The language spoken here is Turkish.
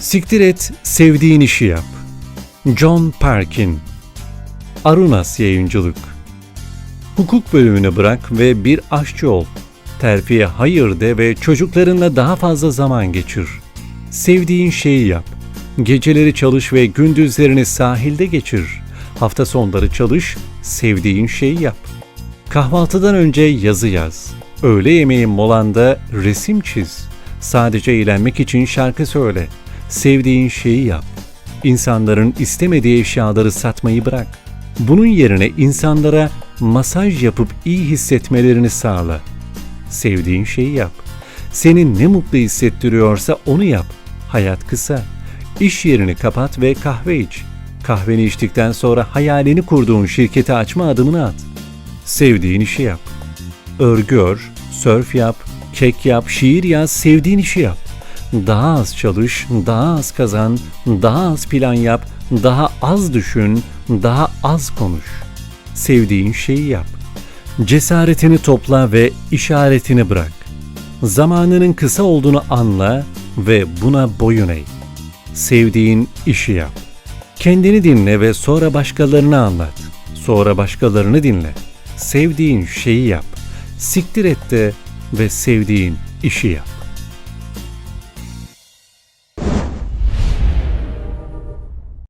Siktir et, sevdiğin işi yap. John Parkin Arunas Yayıncılık Hukuk bölümünü bırak ve bir aşçı ol. Terfiye hayır de ve çocuklarınla daha fazla zaman geçir. Sevdiğin şeyi yap. Geceleri çalış ve gündüzlerini sahilde geçir. Hafta sonları çalış, sevdiğin şeyi yap. Kahvaltıdan önce yazı yaz. Öğle yemeğin molanda resim çiz. Sadece eğlenmek için şarkı söyle. Sevdiğin şeyi yap. İnsanların istemediği eşyaları satmayı bırak. Bunun yerine insanlara masaj yapıp iyi hissetmelerini sağla. Sevdiğin şeyi yap. Seni ne mutlu hissettiriyorsa onu yap. Hayat kısa. İş yerini kapat ve kahve iç. Kahveni içtikten sonra hayalini kurduğun şirketi açma adımını at. Sevdiğin işi yap. Örgü ör, sörf yap, kek yap, şiir yaz, sevdiğin işi yap. Daha az çalış, daha az kazan, daha az plan yap, daha az düşün, daha az konuş. Sevdiğin şeyi yap. Cesaretini topla ve işaretini bırak. Zamanının kısa olduğunu anla ve buna boyun eğ. Sevdiğin işi yap. Kendini dinle ve sonra başkalarını anlat. Sonra başkalarını dinle. Sevdiğin şeyi yap. Siktir et de ve sevdiğin işi yap.